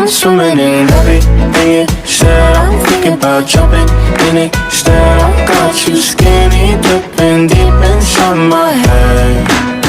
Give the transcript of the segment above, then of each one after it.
I'm swimming in everything said. I'm thinking about jumping in it. Instead, I got you skinny dipping deep inside my head.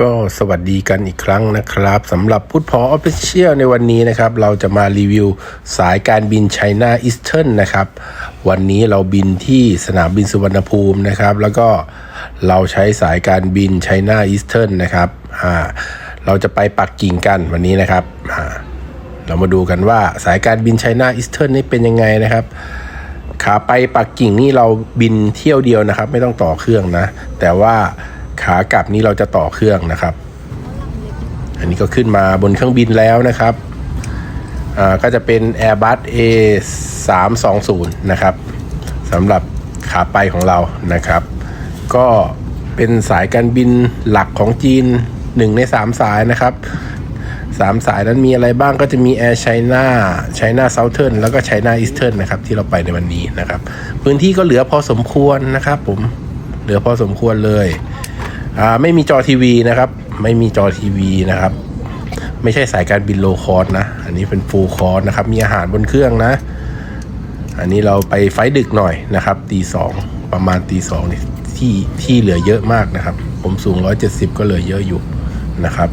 ก็สวัสดีกันอีกครั้งนะครับสำหรับพุทธพอออฟฟิเชียลในวันนี้นะครับ เราจะมารีวิวสายการบินไชน่าอีสเทิร์นนะครับ วันนี้เราบินที่สนามบินสุวรรณภูมินะครับ แล้วก็เราใช้สายการบินไชน่าอีสเทิร์นนะครับอ่าเราจะไปปักกิ่งกันวันนี้นะครับอ่าเรามาดูกันว่าสายการบินไชน่าอีสเทิร์นนี่เป็นยังไงนะครับขาไปปักกิ่งนี่เราบินเที่ยวเดียวนะครับ ไม่ต้องต่อเครื่องนะ แต่ว่า ขากลับนี่เราจะต่อเครื่องนะครับ อันนี้ก็ขึ้นมาบนเครื่องบินแล้วนะครับอ่าก็จะเป็น Airbus A 3 2 0นะครับสำหรับขาไปของเรานะครับ ก็เป็นสายการบินหลักของจีน 1 ใน 3 สายนะครับสามสายนั้นมีอะไรบ้างก็จะมี Air China China Southern แล้วก็ China Eastern นะครับ ที่เราไปในวันนี้นะครับ พื้นที่ก็เหลือพอสมควรนะครับผม เหลือพอสมควรเลย อ่าไม่มีจอทีวีนะครับ ไม่มีจอทีวีนะครับ ไม่ใช่สายการบินโลคอสนะ อันนี้เป็นฟูลคอสนะครับ มีอาหารบนเครื่องนะ อันนี้เราไปไฟดึกหน่อยนะครับตีสองประมาณตีสองนี่ที่ที่เหลือเยอะมากนะครับ ผมสูง 170 ก็เหลือเยอะอยู่นะครับ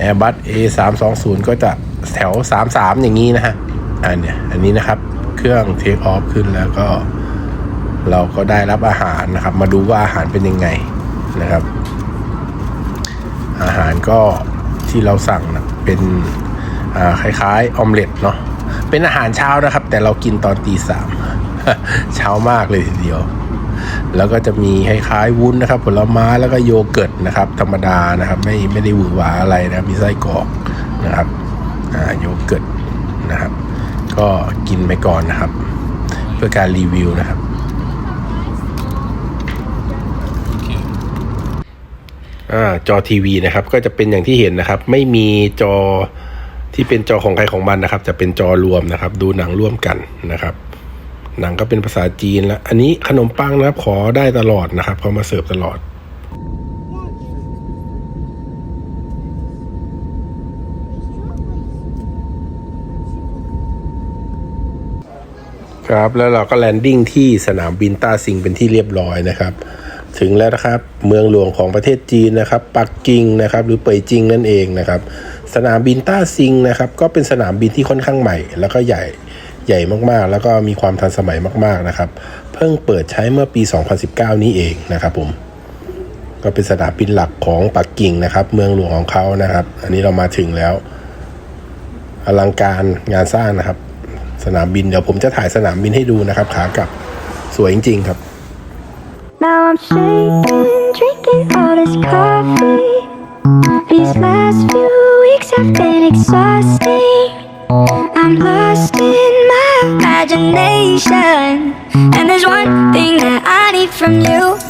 Airbus A 3 2 0 ก็จะแถว 33 อย่างนี้นะฮะอันเนี้ยอันนี้นะครับเครื่องเทคออฟขึ้นแล้วก็ เราก็ได้รับอาหารนะครับ มาดูว่าอาหารเป็นยังไง นะครับ อาหารก็ที่เราสั่งนะเป็นอ่าคล้ายๆออมเล็ตเนาะเป็นอาหารเช้านะครับ แต่เรากินตอนตีสามเช้ามากเลยทีเดียว แล้วก็จะมีคล้ายๆวุ้นนะครับ ผลไม้แล้วก็โยเกิร์ตนะครับ ธรรมดานะครับ ไม่ไม่ได้หวือหวาอะไรนะรมีไส้กรอกนะครับอ่าโยเกิร์ตนะครับ ก็กินไปก่อนนะครับ เพื่อการรีวิวนะครับ อ่า จอทีวีนะครับ ก็จะเป็นอย่างที่เห็นนะครับ ไม่มีจอที่เป็นจอของใครของมันนะครับ จะเป็นจอรวมนะครับ ดูหนังร่วมกันนะครับ หนังก็เป็นภาษาจีนแล้วอันนี้ขนมปังนะครับขอได้ตลอดนะครับเขามาเสิร์ฟตลอดครับแล้วเราก็แลนดิ้งที่สนามบินต้าซิงเป็นที่เรียบร้อยนะครับ ถึงแล้วนะครับ เมืองหลวงของประเทศจีนนะครับ ปักกิ่งนะครับ หรือเป่ยจิงนั่นเองนะครับ สนามบินต้าซิงนะครับ ก็เป็นสนามบินที่ค่อนข้างใหม่ แล้วก็ใหญ่ใหญ่มากๆ แล้วก็มีความทันสมัยมากๆนะครับ เพิ่งเปิดใช้เมื่อปี 2019 นี้เองนะครับผม ก็เป็นสนามบินหลักของปักกิ่งนะครับ เมืองหลวงของเขานะครับ อันนี้เรามาถึงแล้ว อลังการงานสร้างนะครับ สนามบินเดี๋ยวผมจะถ่ายสนามบินให้ดูนะครับขากลับสวยจริงๆครับ shaking, drinking all this coffee. These last few weeks have been exhausting. I'm lost in my imagination. And there's one thing that I need from you.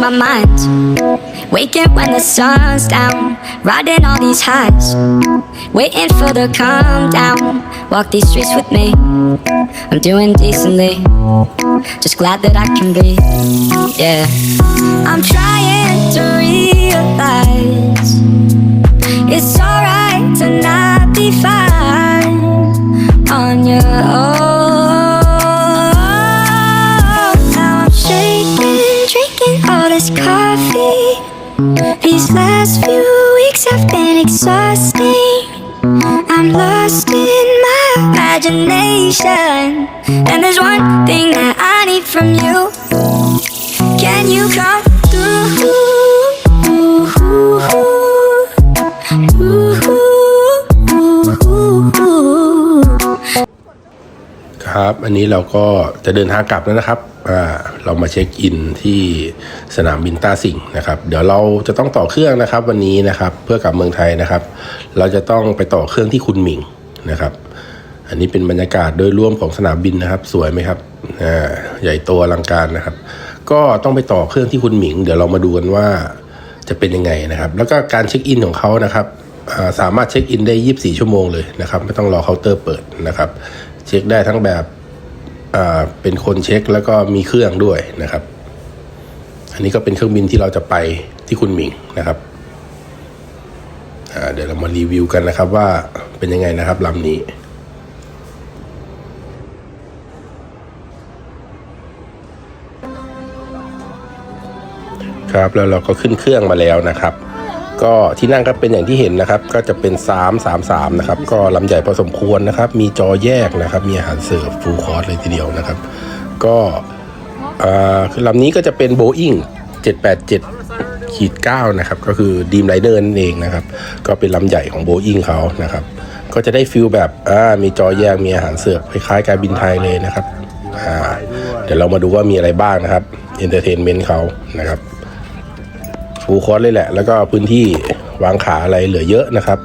My mind. Waking when the sun's down. Riding all these highs. Waiting for the calm down. Walk these streets with me. I'm doing decently. Just glad that I can be. Yeah. I'm trying to realize. In my imagination. And there's one thing that I need from you. Can you come through? ครับอันนี้เราก็จะเดินทางกลับแล้วนะครับอ่าเรามาเช็คอินที่สนามบินต้าสิงห์นะครับ เดี๋ยวเราจะต้องต่อเครื่องนะครับวันนี้นะครับ เพื่อกลับเมืองไทยนะครับ เราจะต้องไปต่อเครื่องที่คุณหมิง นะครับ อันนี้เป็นบรรยากาศโดยรวมของสนามบินนะครับ สวยไหมครับอ่าใหญ่โตอลังการนะครับ ก็ต้องไปต่อเครื่องที่คุณหมิง เดี๋ยวเรามาดูกันว่าจะเป็นยังไงนะครับ แล้วก็การเช็คอินของเขานะครับสามารถเช็คอินได้ 24 ชั่วโมงเลยนะครับไม่ต้องรอเคาน์เตอร์เปิดนะครับ เช็คได้ทั้งแบบเป็นคนเช็คแล้วก็มีเครื่องด้วยนะครับ อันนี้ก็เป็นเครื่องบินที่เราจะไปที่คุณหมิงนะครับ เดี๋ยวเรามารีวิวกันนะครับว่าเป็นยังไงนะครับลำนี้ครับแล้วเราก็ขึ้นเครื่องมาแล้วนะครับ ก็ที่นั่งก็เป็นอย่างที่เห็นนะครับ ก็จะเป็น 3 3 3 นะครับ ก็ลำใหญ่พอสมควรนะครับ มีจอแยกนะครับ มีอาหารเสิร์ฟฟูลคอร์สเลยทีเดียวนะครับ ก็คือลำนี้ก็จะเป็น Boeing 787 ขีด9นะครับก็คือดีมไ r เดอร์นั่นเองนะครับก็เป็นลำใหญ่ของ Boeing เขานะครับก็จะได้ฟิลแบบอ่ามีจอแยกมีอาหารเสิร์ฟคล้ายๆการบินไทยเลยนะครับอ่าเดี๋ยวเรามาดูว่ามีอะไรบ้างนะครับเอนเตอร์เทนเมนต์เขานะครับฟูลคอร์สเลยแหละ แล้วก็พื้นที่วางขาอะไรเหลือเยอะนะครับ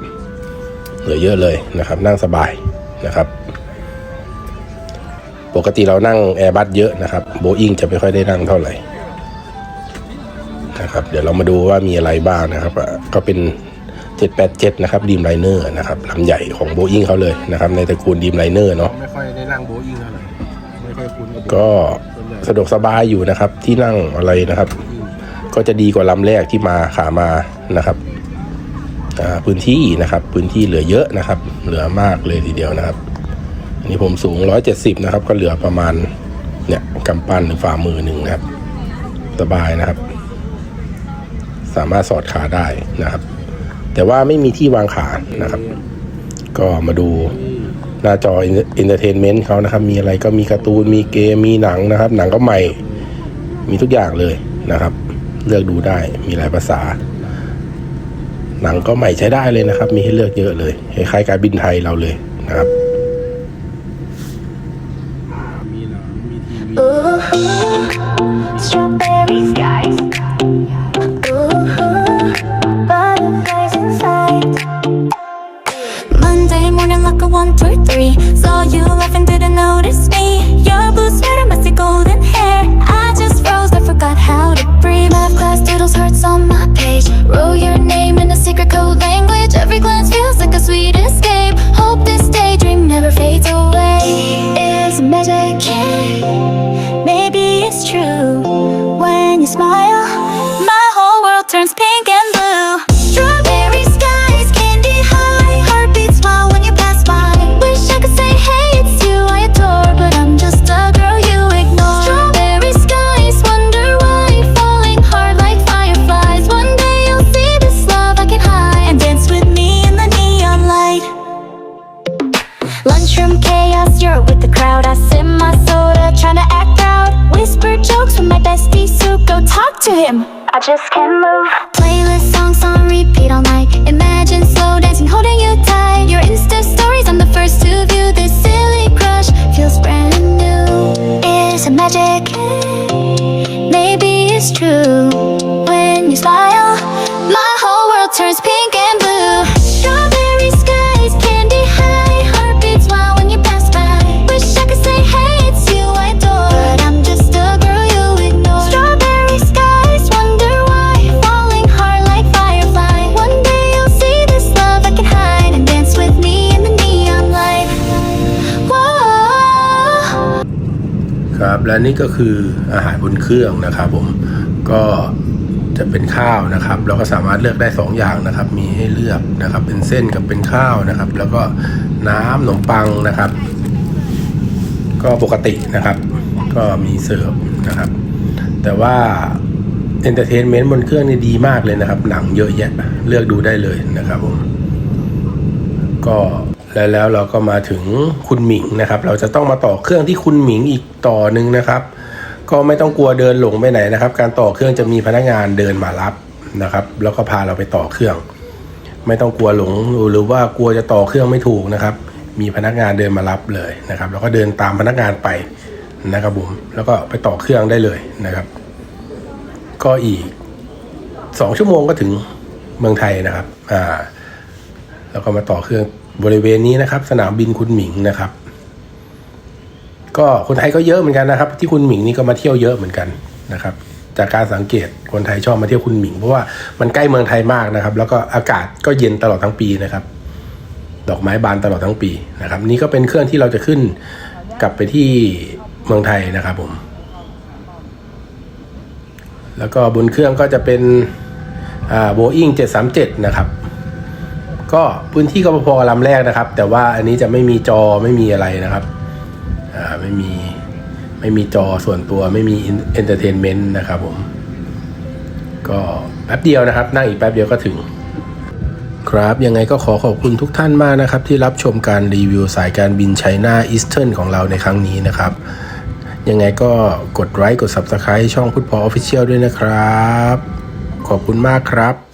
เหลือเยอะเลยนะครับ นั่งสบายนะครับปกติเรานั่งแอร์บัสเยอะนะครับโบอิงจะไม่ค่อยได้นั่งเท่าไหร่ นะครับ เดี๋ยวเรามาดูว่ามีอะไรบ้างนะครับอะก็เป็น 787 นะครับดีมไลเนอร์นะครับลำใหญ่ของโบอิงเขาเลยนะครับ ในตระกูลดีมไลเนอร์เนาะไม่ค่อยได้นั่งโบอิงเท่าไหร่ไม่ค่อยคุ้นกับก็สะดวกสบายอยู่นะครับ ที่นั่งอะไรนะครับ ก็จะดีกว่าลำแรกที่มาขามานะครับอ่าพื้นที่นะครับ พื้นที่เหลือเยอะนะครับ เหลือมากเลยทีเดียวนะครับอันนี้ผมสูง 170 นะครับ ก็เหลือประมาณเนี่ยกำปั้นหรือฝ่ามือหนึ่งนะครับ สบายนะครับ สามารถสอดขาได้นะครับ แต่ว่าไม่มีที่วางขานะครับ ก็มาดูหน้าจอเอนเตอร์เทนเมนต์เขานะครับ มีอะไรก็มีการ์ตูนมีเกมมีหนังนะครับ หนังก็ใหม่ มีทุกอย่างเลยนะครับ เลือกดูได้มีหลายภาษา หนังก็ใหม่ใช้ได้เลยนะครับ มีให้เลือกเยอะเลยคล้ายๆการบินไทยเราเลยนะครับ one, two, three. Saw you laughing, didn't notice me. Your blue sweater, messy golden hair. I just froze, I forgot how to breathe. Math class doodles hearts on my page. Wrote your name in a secret code language. Every glance feels like a sweet escape. Hope this daydream never fades away. Is magic? Maybe it's true. When you smile, my whole world turns pink and Lunchroom chaos, you're with the crowd. I sip my soda, trying to act proud. Whisper jokes with my bestie Sue. Go talk to him. I just can't move. Playlist songs on repeat all night. Imagine slow dancing, holding you tight. Your Insta stories, I'm the first to view. This silly crush feels brand new. Is it magic? Maybe it's true. When you smile, my whole world turns pink and blue. และนี่ก็คืออาหารบนเครื่องนะครับผมก็จะเป็นข้าวนะครับ เราก็สามารถเลือกได้ 2 อย่างนะครับ มีให้เลือกนะครับ เป็นเส้นกับเป็นข้าวนะครับ แล้วก็น้ำขนมปังนะครับ ก็ปกตินะครับ ก็มีเสิร์ฟนะครับ แต่ว่าเอนเตอร์เทนเมนต์บนเครื่องนี่ดีมากเลยนะครับ หนังเยอะแยะ เลือกดูได้เลยนะครับผม ก็ แล้วแล้วเราก็มาถึงคุณหมิงนะครับ เราจะต้องมาต่อเครื่องที่คุณหมิงอีกต่อหนึ่งนะครับ ก็ไม่ต้องกลัวเดินหลงไปไหนนะครับ การต่อเครื่องจะมีพนักงานเดินมารับนะครับ แล้วก็พาเราไปต่อเครื่อง ไม่ต้องกลัวหลงหรือว่ากลัวจะต่อเครื่องไม่ถูกนะครับ มีพนักงานเดินมารับเลยนะครับ แล้วก็เดินตามพนักงานไปนะครับผมแล้วก็ไปต่อเครื่องได้เลยนะครับ ก็อีกสองชั่วโมงก็ถึงเมืองไทยนะครับ อ่า แล้วก็มาต่อเครื่อง บริเวณนี้นะครับ สนามบินคุณหมิงนะครับ ก็คนไทยก็เยอะเหมือนกันนะครับ ที่คุณหมิงนี่ก็มาเที่ยวเยอะเหมือนกันนะครับ จากการสังเกตคนไทยชอบมาเที่ยวคุณหมิง เพราะว่ามันใกล้เมืองไทยมากนะครับ แล้วก็อากาศก็เย็นตลอดทั้งปีนะครับ ดอกไม้บานตลอดทั้งปีนะครับ นี่ก็เป็นเครื่องที่เราจะขึ้นกลับไปที่เมืองไทยนะครับผม แล้วก็บนเครื่องก็จะเป็นโบอิง737นะครับ ก็พื้นที่ก็พอลำแรกนะครับ แต่ว่าอันนี้จะไม่มีจอไม่มีอะไรนะครับอ่าไม่มีไม่มีจอส่วนตัวไม่มีเอนเตอร์เทนเมนต์นะครับผม ก็แป๊บเดียวนะครับ นั่งอีกแป๊บเดียวก็ถึง ครับยังไงก็ขอขอบคุณทุกท่านมากนะครับ ที่รับชมการรีวิวสายการบินไชน่าอีสเทิร์นของเราในครั้งนี้นะครับ ยังไงก็กดไลค์กด Subscribe ช่องพุทธพอออฟฟิเชียลด้วยนะครับ ขอบคุณมากครับ